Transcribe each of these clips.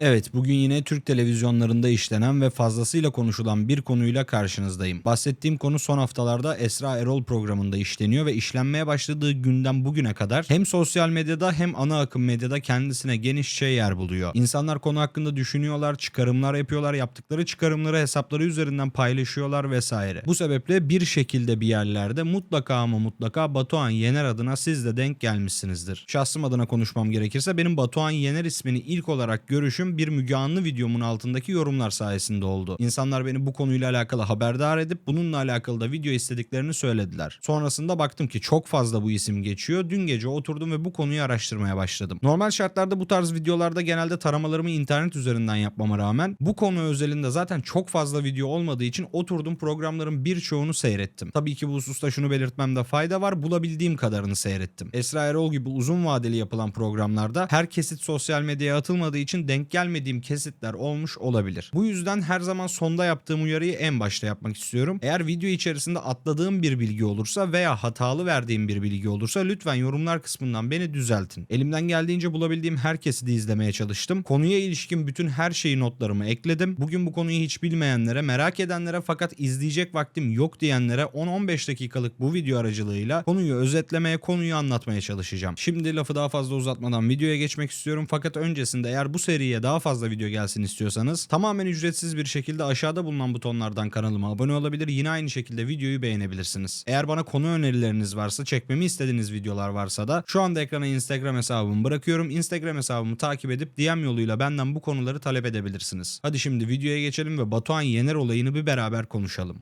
Evet, bugün yine Türk televizyonlarında işlenen ve fazlasıyla konuşulan bir konuyla karşınızdayım. Bahsettiğim konu son haftalarda Esra Erol programında işleniyor ve işlenmeye başladığı günden bugüne kadar hem sosyal medyada hem ana akım medyada kendisine genişçe yer buluyor. İnsanlar konu hakkında düşünüyorlar, çıkarımlar yapıyorlar, yaptıkları çıkarımları hesapları üzerinden paylaşıyorlar vesaire. Bu sebeple bir şekilde bir yerlerde mutlaka ama mutlaka Batuhan Yener adına siz de denk gelmişsinizdir. Şahsım adına konuşmam gerekirse benim Batuhan Yener ismini ilk olarak görüşüm bir Müge Anlı videomun altındaki yorumlar sayesinde oldu. İnsanlar beni bu konuyla alakalı haberdar edip bununla alakalı da video istediklerini söylediler. Sonrasında baktım ki çok fazla bu isim geçiyor. Dün gece oturdum ve bu konuyu araştırmaya başladım. Normal şartlarda bu tarz videolarda genelde taramalarımı internet üzerinden yapmama rağmen bu konu özelinde zaten çok fazla video olmadığı için oturdum programların birçoğunu seyrettim. Tabii ki bu hususta şunu belirtmemde fayda var. Bulabildiğim kadarını seyrettim. Esra Erol gibi uzun vadeli yapılan programlarda her kesit sosyal medyaya atılmadığı için denk gelmediğim kesitler olmuş olabilir. Bu yüzden her zaman sonda yaptığım uyarıyı en başta yapmak istiyorum. Eğer video içerisinde atladığım bir bilgi olursa veya hatalı verdiğim bir bilgi olursa lütfen yorumlar kısmından beni düzeltin. Elimden geldiğince bulabildiğim her kesidi izlemeye çalıştım. Konuya ilişkin bütün her şeyi notlarıma ekledim. Bugün bu konuyu hiç bilmeyenlere, merak edenlere fakat izleyecek vaktim yok diyenlere 10-15 dakikalık bu video aracılığıyla konuyu özetlemeye, konuyu anlatmaya çalışacağım. Şimdi lafı daha fazla uzatmadan videoya geçmek istiyorum fakat öncesinde eğer bu seriye daha fazla video gelsin istiyorsanız tamamen ücretsiz bir şekilde aşağıda bulunan butonlardan kanalıma abone olabilir. Yine aynı şekilde videoyu beğenebilirsiniz. Eğer bana konu önerileriniz varsa, çekmemi istediğiniz videolar varsa da şu anda ekrana Instagram hesabımı bırakıyorum. Instagram hesabımı takip edip DM yoluyla benden bu konuları talep edebilirsiniz. Hadi şimdi videoya geçelim ve Batuhan Yener olayını bir beraber konuşalım.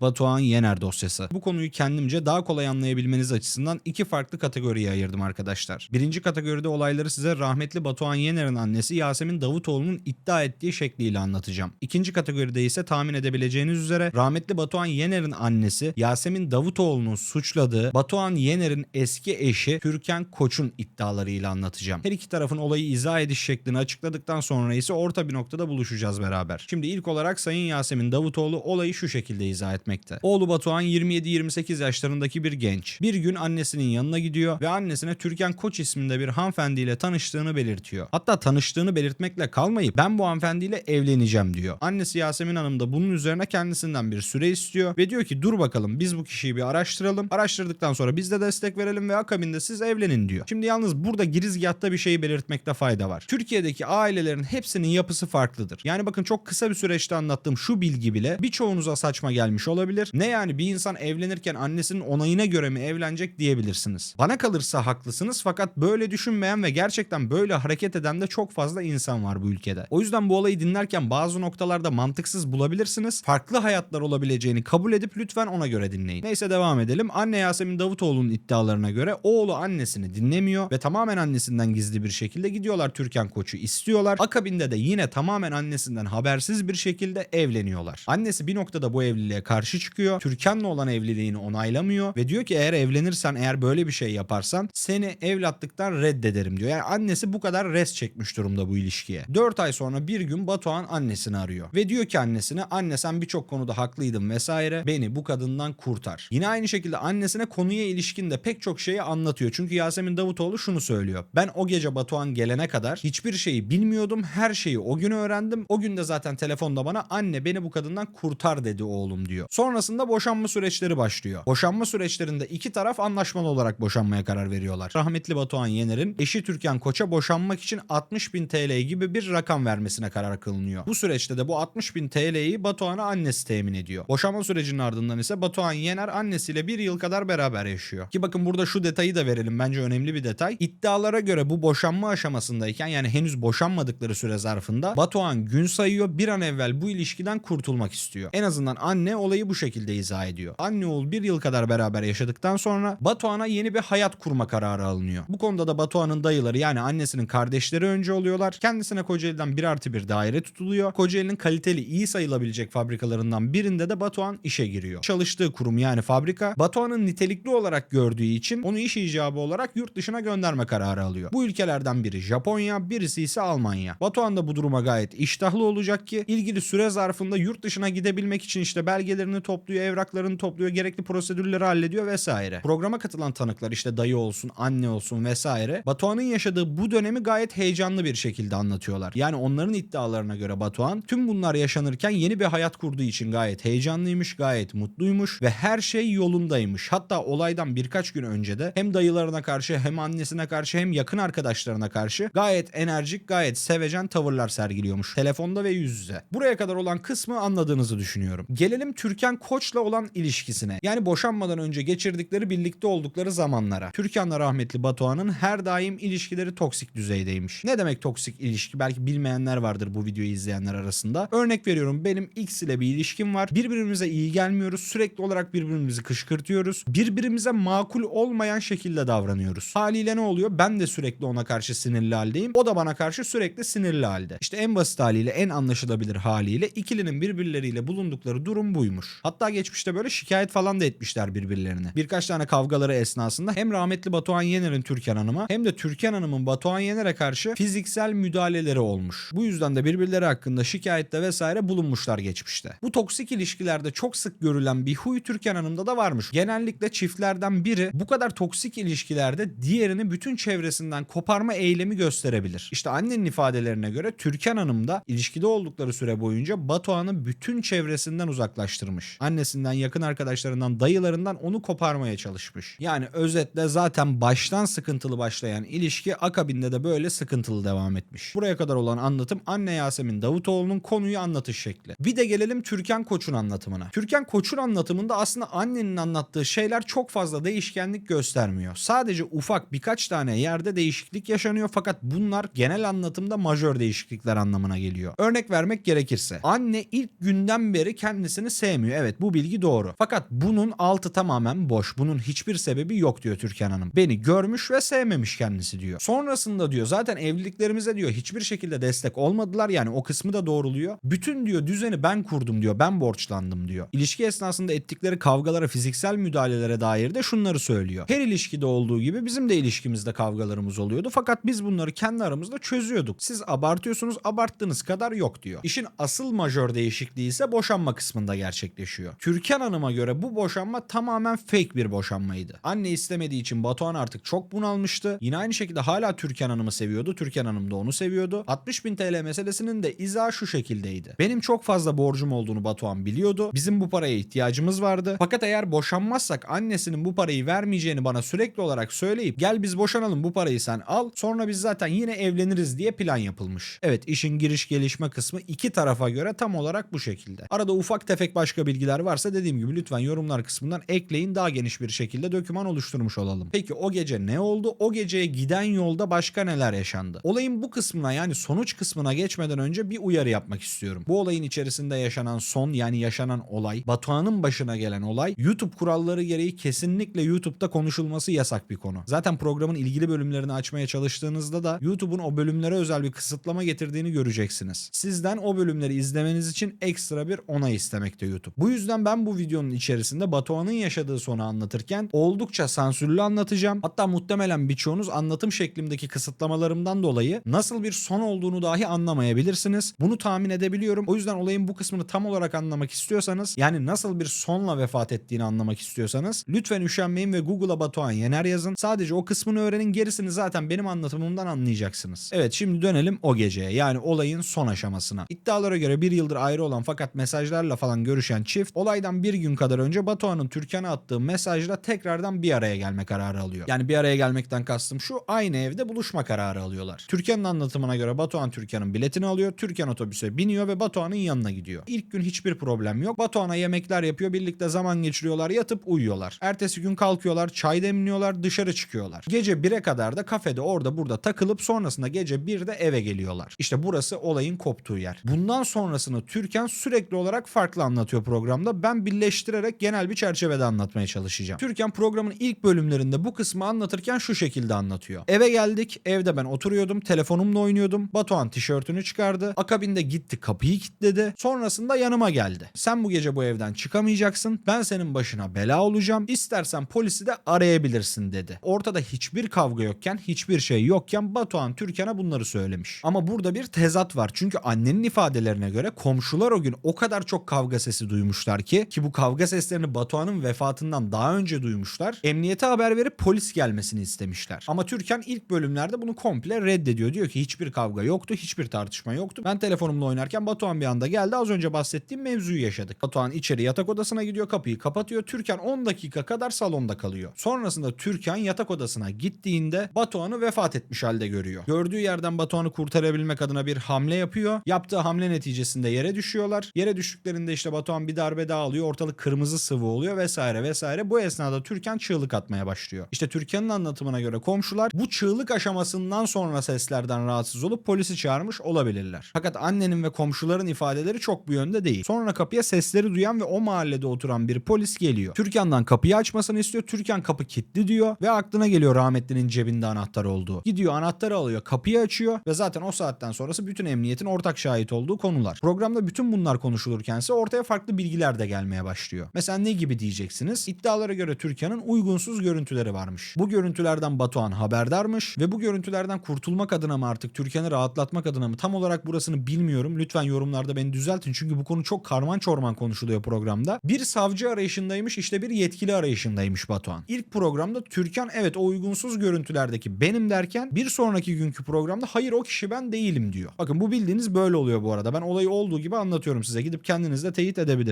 Batuhan Yener dosyası. Bu konuyu kendimce daha kolay anlayabilmeniz açısından iki farklı kategoriye ayırdım arkadaşlar. Birinci kategoride olayları size rahmetli Batuhan Yener'in annesi Yasemin Davutoğlu'nun iddia ettiği şekliyle anlatacağım. İkinci kategoride ise tahmin edebileceğiniz üzere rahmetli Batuhan Yener'in annesi Yasemin Davutoğlu'nun suçladığı Batuhan Yener'in eski eşi Türkan Koç'un iddialarıyla anlatacağım. Her iki tarafın olayı izah ediş şeklini açıkladıktan sonra ise orta bir noktada buluşacağız beraber. Şimdi ilk olarak Sayın Yasemin Davutoğlu olayı şu şekilde izah etmekte. Oğlu Batuhan 27-28 yaşlarındaki bir genç. Bir gün annesinin yanına gidiyor ve annesine Türkan Koç isminde bir hanımefendiyle tanıştığını belirtiyor. Hatta tanıştığını belirtmekle kalmayıp ben bu hanımefendiyle evleneceğim diyor. Annesi Yasemin Hanım da bunun üzerine kendisinden bir süre istiyor ve diyor ki dur bakalım biz bu kişiyi bir araştıralım. Araştırdıktan sonra biz de destek verelim ve akabinde siz evlenin diyor. Şimdi yalnız burada girizgahta bir şeyi belirtmekte fayda var. Türkiye'deki ailelerin hepsinin yapısı farklıdır. Yani bakın çok kısa bir süreçte anlattığım şu bilgi bile birçoğunuza saçma gelmiş olabilir. Ne yani bir insan evlenirken annesinin onayına göre mi evlenecek diyebilirsiniz. Bana kalırsa haklısınız fakat böyle düşünmeyen ve gerçekten böyle hareket eden de çok fazla insan var bu ülkede. O yüzden bu olayı dinlerken bazı noktalarda mantıksız bulabilirsiniz. Farklı hayatlar olabileceğini kabul edip lütfen ona göre dinleyin. Neyse devam edelim. Anne Yasemin Davutoğlu'nun iddialarına göre oğlu annesini dinlemiyor ve tamamen annesinden gizli bir şekilde gidiyorlar Türkan Koç'u istiyorlar. Akabinde de yine tamamen annesinden habersiz bir şekilde evleniyorlar. Annesi bir noktada bu evliliğe karşı çıkıyor. Türkan'la olan evliliğini onaylamıyor ve diyor ki eğer evlenirsen eğer böyle bir şey yaparsan seni evlatlıktan reddederim diyor. Yani annesi bu kadar res çekmiş durumda bu ilişkiye. 4 ay sonra bir gün Batuhan annesini arıyor ve diyor ki annesine anne sen birçok konuda haklıydın vesaire beni bu kadından kurtar. Yine aynı şekilde annesine konuya ilişkin de pek çok şeyi anlatıyor. Çünkü Yasemin Davutoğlu şunu söylüyor. Ben o gece Batuhan gelene kadar hiçbir şeyi bilmiyordum. Her şeyi o gün öğrendim. O gün de zaten telefonda bana anne beni bu kadından kurtar dedi oğlum diyor. Sonrasında boşanma süreçleri başlıyor. Boşanma süreçlerinde iki taraf anlaşmalı olarak boşanmaya karar veriyorlar. Rahmetli Batuhan Yener'in eşi Türkan Koç'a boşanmak için 60 bin TL gibi bir rakam vermesine karar kılınıyor. Bu süreçte de bu 60 bin TL'yi Batuhan'a annesi temin ediyor. Boşanma sürecinin ardından ise Batuhan Yener annesiyle bir yıl kadar beraber yaşıyor. Ki bakın burada şu detayı da verelim bence önemli bir detay. İddialara göre bu boşanma aşamasındayken yani henüz boşanmadıkları süre zarfında Batuhan gün sayıyor bir an evvel bu ilişkiden kurtulmak istiyor. En azından anne olayı olayı bu şekilde izah ediyor. Anne bir yıl kadar beraber yaşadıktan sonra Batuhan'a yeni bir hayat kurma kararı alınıyor. Bu konuda da Batuhan'ın dayıları yani annesinin kardeşleri önce oluyorlar. Kendisine Kocaeli'den bir artı bir daire tutuluyor. Kocaeli'nin kaliteli iyi sayılabilecek fabrikalarından birinde de Batuhan işe giriyor. Çalıştığı kurum yani fabrika Batuhan'ın nitelikli olarak gördüğü için onu iş icabı olarak yurt dışına gönderme kararı alıyor. Bu ülkelerden biri Japonya, birisi ise Almanya. Batuhan da bu duruma gayet iştahlı olacak ki ilgili süre zarfında yurt dışına gidebilmek için işte belgelerini topluyor, evraklarını topluyor, gerekli prosedürleri hallediyor vesaire. Programa katılan tanıklar işte dayı olsun, anne olsun vesaire Batuhan'ın yaşadığı bu dönemi gayet heyecanlı bir şekilde anlatıyorlar. Yani onların iddialarına göre Batuhan tüm bunlar yaşanırken yeni bir hayat kurduğu için gayet heyecanlıymış, gayet mutluymuş ve her şey yolundaymış. Hatta olaydan birkaç gün önce de hem dayılarına karşı hem annesine karşı hem yakın arkadaşlarına karşı gayet enerjik, gayet sevecen tavırlar sergiliyormuş. Telefonda ve yüz yüze. Buraya kadar olan kısmı anladığınızı düşünüyorum. Gelelim Türkan Koç'la olan ilişkisine. Yani boşanmadan önce geçirdikleri birlikte oldukları zamanlara. Türkan'la rahmetli Batuhan'ın her daim ilişkileri toksik düzeydeymiş. Ne demek toksik ilişki? Belki bilmeyenler vardır bu videoyu izleyenler arasında. Örnek veriyorum benim X ile bir ilişkim var. Birbirimize iyi gelmiyoruz. Sürekli olarak birbirimizi kışkırtıyoruz. Birbirimize makul olmayan şekilde davranıyoruz. Haliyle ne oluyor? Ben de sürekli ona karşı sinirli haldeyim. O da bana karşı sürekli sinirli halde. İşte en basit haliyle en anlaşılabilir haliyle ikilinin birbirleriyle bulundukları durum buymuş. Hatta geçmişte böyle şikayet falan da etmişler birbirlerine. Birkaç tane kavgaları esnasında hem rahmetli Batuhan Yener'in Türkan Hanım'a hem de Türkan Hanım'ın Batuhan Yener'e karşı fiziksel müdahaleleri olmuş. Bu yüzden de birbirleri hakkında şikayette vesaire bulunmuşlar geçmişte. Bu toksik ilişkilerde çok sık görülen bir huy Türkan Hanım'da da varmış. Genellikle çiftlerden biri bu kadar toksik ilişkilerde diğerini bütün çevresinden koparma eylemi gösterebilir. İşte annenin ifadelerine göre Türkan Hanım da ilişkide oldukları süre boyunca Batuhan'ı bütün çevresinden uzaklaştırmış. Annesinden, yakın arkadaşlarından, dayılarından onu koparmaya çalışmış. Yani özetle zaten baştan sıkıntılı başlayan ilişki akabinde de böyle sıkıntılı devam etmiş. Buraya kadar olan anlatım anne Yasemin Davutoğlu'nun konuyu anlatış şekli. Bir de gelelim Türkan Koç'un anlatımına. Türkan Koç'un anlatımında aslında annenin anlattığı şeyler çok fazla değişkenlik göstermiyor. Sadece ufak birkaç tane yerde değişiklik yaşanıyor fakat bunlar genel anlatımda majör değişiklikler anlamına geliyor. Örnek vermek gerekirse anne ilk günden beri kendisini sevmiyor. Evet bu bilgi doğru. Fakat bunun altı tamamen boş. Bunun hiçbir sebebi yok diyor Türkan Hanım. Beni görmüş ve sevmemiş kendisi diyor. Sonrasında diyor zaten evliliklerimize diyor hiçbir şekilde destek olmadılar. Yani o kısmı da doğruluyor. Bütün diyor düzeni ben kurdum diyor. Ben borçlandım diyor. İlişki esnasında ettikleri kavgalara, fiziksel müdahalelere dair de şunları söylüyor. Her ilişkide olduğu gibi bizim de ilişkimizde kavgalarımız oluyordu. Fakat biz bunları kendi aramızda çözüyorduk. Siz abartıyorsunuz, abarttığınız kadar yok diyor. İşin asıl majör değişikliği ise boşanma kısmında gerçekleşiyor. Türkan Hanım'a göre bu boşanma tamamen fake bir boşanmaydı. Anne istemediği için Batuhan artık çok bunalmıştı. Yine aynı şekilde hala Türkan Hanım'ı seviyordu. Türkan Hanım da onu seviyordu. 60 bin TL meselesinin de izahı şu şekildeydi. Benim çok fazla borcum olduğunu Batuhan biliyordu. Bizim bu paraya ihtiyacımız vardı. Fakat eğer boşanmazsak annesinin bu parayı vermeyeceğini bana sürekli olarak söyleyip gel biz boşanalım bu parayı sen al sonra biz zaten yine evleniriz diye plan yapılmış. Evet işin giriş gelişme kısmı iki tarafa göre tam olarak bu şekilde. Arada ufak tefek başka bilgiler varsa dediğim gibi lütfen yorumlar kısmından ekleyin daha geniş bir şekilde döküman oluşturmuş olalım. Peki o gece ne oldu? O geceye giden yolda başka neler yaşandı? Olayın bu kısmına yani sonuç kısmına geçmeden önce bir uyarı yapmak istiyorum. Bu olayın içerisinde yaşanan son yani yaşanan olay, Batuhan'ın başına gelen olay YouTube kuralları gereği kesinlikle YouTube'da konuşulması yasak bir konu. Zaten programın ilgili bölümlerini açmaya çalıştığınızda da YouTube'un o bölümlere özel bir kısıtlama getirdiğini göreceksiniz. Sizden o bölümleri izlemeniz için ekstra bir onay istemekte YouTube. Bu yüzden ben bu videonun içerisinde Batuhan'ın yaşadığı sonu anlatırken oldukça sansürlü anlatacağım. Hatta muhtemelen birçoğunuz anlatım şeklimdeki kısıtlamalarımdan dolayı nasıl bir son olduğunu dahi anlamayabilirsiniz. Bunu tahmin edebiliyorum. O yüzden olayın bu kısmını tam olarak anlamak istiyorsanız yani nasıl bir sonla vefat ettiğini anlamak istiyorsanız lütfen üşenmeyin ve Google'a Batuhan Yener yazın. Sadece o kısmını öğrenin gerisini zaten benim anlatımımdan anlayacaksınız. Evet şimdi dönelim o geceye yani olayın son aşamasına. İddialara göre bir yıldır ayrı olan fakat mesajlarla falan görüşen çift olaydan bir gün kadar önce Batuhan'ın Türkan'a attığı mesajla tekrardan bir araya gelme kararı alıyor. Yani bir araya gelmekten kastım şu aynı evde buluşma kararı alıyorlar. Türkan'ın anlatımına göre Batuhan Türkan'ın biletini alıyor. Türkan otobüse biniyor ve Batuhan'ın yanına gidiyor. İlk gün hiçbir problem yok. Batuhan'a yemekler yapıyor. Birlikte zaman geçiriyorlar. Yatıp uyuyorlar. Ertesi gün kalkıyorlar. Çay demliyorlar. Dışarı çıkıyorlar. Gece 1'e kadar da kafede orada burada takılıp sonrasında gece 1'de eve geliyorlar. İşte burası olayın koptuğu yer. Bundan sonrasını Türkan sürekli olarak farklı anlatıyor programda. Ben birleştirerek genel bir çerçevede anlatmaya çalışacağım. Türkan programın ilk bölümlerinde bu kısmı anlatırken şu şekilde anlatıyor. Eve geldik. Evde ben oturuyordum. Telefonumla oynuyordum. Batuhan tişörtünü çıkardı. Akabinde gitti kapıyı kilitledi. Sonrasında yanıma geldi. Sen bu gece bu evden çıkamayacaksın. Ben senin başına bela olacağım. İstersen polisi de arayabilirsin dedi. Ortada hiçbir kavga yokken, hiçbir şey yokken Batuhan Türkan'a bunları söylemiş. Ama burada bir tezat var. Çünkü annenin ifadelerine göre komşular o gün o kadar çok kavga sesi duymuşlar ki ki bu kavga seslerini Batuhan'ın vefatından daha önce duymuşlar. Emniyete haber verip polis gelmesini istemişler. Ama Türkan ilk bölümlerde bunu komple reddediyor. Diyor ki hiçbir kavga yoktu, hiçbir tartışma yoktu. Ben telefonumla oynarken Batuhan bir anda geldi. Az önce bahsettiğim mevzuyu yaşadık. Batuhan içeri yatak odasına gidiyor, kapıyı kapatıyor. Türkan 10 dakika kadar salonda kalıyor. Sonrasında Türkan yatak odasına gittiğinde Batuhan'ı vefat etmiş halde görüyor. Gördüğü yerden Batuhan'ı kurtarabilmek adına bir hamle yapıyor. Yaptığı hamle neticesinde yere düşüyorlar. Yere düştüklerinde işte Batuhan bir darbe daha alıyor. Ortalık kırmızı sıvı oluyor vesaire vesaire. Bu esnada Türkan çığlık atmaya başlıyor. İşte Türkan'ın anlatımına göre komşular bu çığlık aşamasından sonra seslerden rahatsız olup polisi çağırmış olabilirler. Fakat annenin ve komşuların ifadeleri çok bu yönde değil. Sonra kapıya sesleri duyan ve o mahallede oturan bir polis geliyor. Türkan'dan kapıyı açmasını istiyor. Türkan kapı kilitli diyor ve aklına geliyor rahmetlinin cebinde anahtar olduğu. Gidiyor anahtarı alıyor, kapıyı açıyor ve zaten o saatten sonrası bütün emniyetin ortak şahit olduğu konular. Programda bütün bunlar konuşulurken ise ortaya farklı bilgiler de gelmeye başlıyor. Mesela ne gibi diyeceksiniz? İddialara göre Türkan'ın uygunsuz görüntüleri varmış. Bu görüntülerden Batuhan haberdarmış ve bu görüntülerden kurtulmak adına mı artık Türkan'ı rahatlatmak adına mı tam olarak burasını bilmiyorum. Lütfen yorumlarda beni düzeltin çünkü bu konu çok karman çorman konuşuluyor programda. Bir savcı arayışındaymış işte bir yetkili arayışındaymış Batuhan. İlk programda Türkan evet o uygunsuz görüntülerdeki benim derken bir sonraki günkü programda hayır o kişi ben değilim diyor. Bakın bu bildiğiniz böyle oluyor bu arada. Ben olayı olduğu gibi anlatıyorum size. Gidip kendiniz de teyit edebilirsiniz.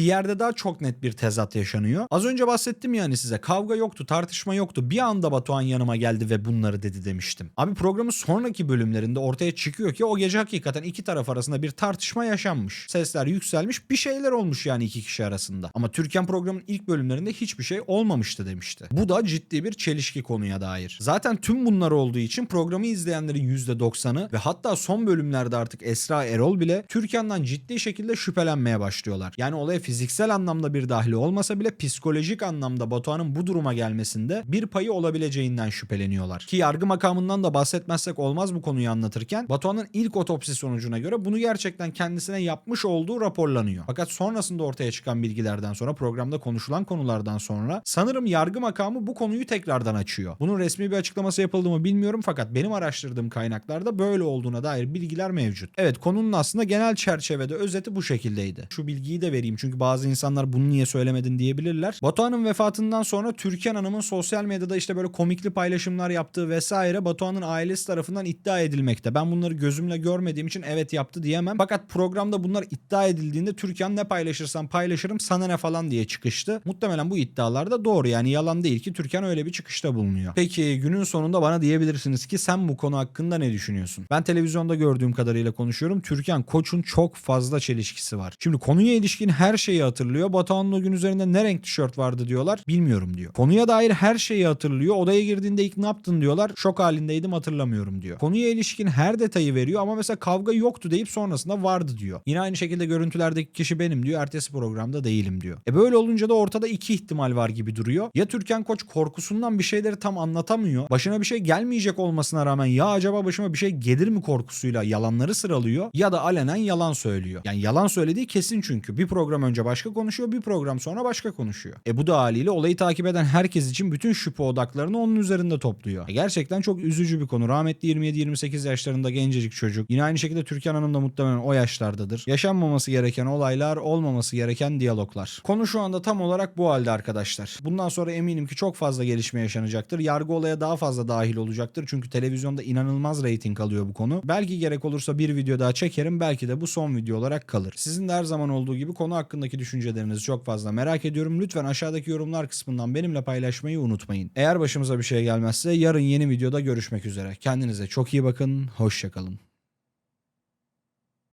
Bir yerde daha çok net bir tezat yaşanıyor. Az önce bahsettim yani size. Kavga yoktu, tartışma yoktu. Bir anda Batuhan yanıma geldi ve bunları dedi demiştim. Abi programın sonraki bölümlerinde ortaya çıkıyor ki o gece hakikaten iki taraf arasında bir tartışma yaşanmış. Sesler yükselmiş, bir şeyler olmuş yani iki kişi arasında. Ama Türkan programın ilk bölümlerinde hiçbir şey olmamıştı demişti. Bu da ciddi bir çelişki konuya dair. Zaten tüm bunlar olduğu için programı izleyenlerin %90'ı ve hatta son bölümlerde artık Esra Erol bile Türkan'dan ciddi şekilde şüphelenmeye başlıyorlar. Yani olaya fiziksel anlamda bir dahli olmasa bile psikolojik anlamda Batuhan'ın bu duruma gelmesinde bir payı olabileceğinden şüpheleniyorlar. Ki yargı makamından da bahsetmezsek olmaz bu konuyu anlatırken Batuhan'ın ilk otopsi sonucuna göre bunu gerçekten kendisine yapmış olduğu raporlanıyor. Fakat sonrasında ortaya çıkan bilgilerden sonra programda konuşulan konulardan sonra sanırım yargı makamı bu konuyu tekrardan açıyor. Bunun resmi bir açıklaması yapıldı mı bilmiyorum fakat benim araştırdığım kaynaklarda böyle olduğuna dair bilgiler mevcut. Evet konunun aslında genel çerçevede özeti bu şekildeydi. Şu bilgiyi de vereyim çünkü bazı insanlar bunu niye söylemedin diyebilirler. Batuhan'ın vefatından sonra Türkan Hanım'ın sosyal medyada işte böyle komikli paylaşımlar yaptığı vesaire Batuhan'ın ailesi tarafından iddia edilmekte. Ben bunları gözümle görmediğim için evet yaptı diyemem. Fakat programda bunlar iddia edildiğinde Türkan ne paylaşırsam paylaşırım sana ne falan diye çıkıştı. Muhtemelen bu iddialar da doğru yani yalan değil ki Türkan öyle bir çıkışta bulunuyor. Peki günün sonunda bana diyebilirsiniz ki sen bu konu hakkında ne düşünüyorsun? Ben televizyonda gördüğüm kadarıyla konuşuyorum. Türkan Koç'un çok fazla çelişkisi var. Şimdi konuya ilişkin her şeyi hatırlıyor. Batuhan'ın o gün üzerinde ne renk tişört vardı diyorlar. Bilmiyorum diyor. Konuya dair her şeyi hatırlıyor. Odaya girdiğinde ilk ne yaptın diyorlar. Şok halindeydim hatırlamıyorum diyor. Konuya ilişkin her detayı veriyor ama mesela kavga yoktu deyip sonrasında vardı diyor. Yine aynı şekilde görüntülerdeki kişi benim diyor. Ertesi programda değilim diyor. E böyle olunca da ortada iki ihtimal var gibi duruyor. Ya Türkan Koç korkusundan bir şeyleri tam anlatamıyor. Başına bir şey gelmeyecek olmasına rağmen ya acaba başıma bir şey gelir mi korkusuyla yalanları sıralıyor ya da alenen yalan söylüyor. Yani yalan söylediği kesin çünkü. Bir program önce başka konuşuyor, bir program sonra başka konuşuyor. E bu da haliyle olayı takip eden herkes için bütün şüphe odaklarını onun üzerinde topluyor. E gerçekten çok üzücü bir konu. Rahmetli 27-28 yaşlarında gencecik çocuk. Yine aynı şekilde Türkan Hanım da muhtemelen o yaşlardadır. Yaşanmaması gereken olaylar, olmaması gereken diyaloglar. Konu şu anda tam olarak bu halde arkadaşlar. Bundan sonra eminim ki çok fazla gelişme yaşanacaktır. Yargı olaya daha fazla dahil olacaktır. Çünkü televizyonda inanılmaz reyting alıyor bu konu. Belki gerek olursa bir video daha çekerim. Belki de bu son video olarak kalır. Sizin de her zaman olduğu gibi konu hakkındaki düşüncelerinizi çok fazla merak ediyorum. Lütfen aşağıdaki yorumlar kısmından benimle paylaşmayı unutmayın. Eğer başımıza bir şey gelmezse yarın yeni videoda görüşmek üzere. Kendinize çok iyi bakın. Hoşçakalın.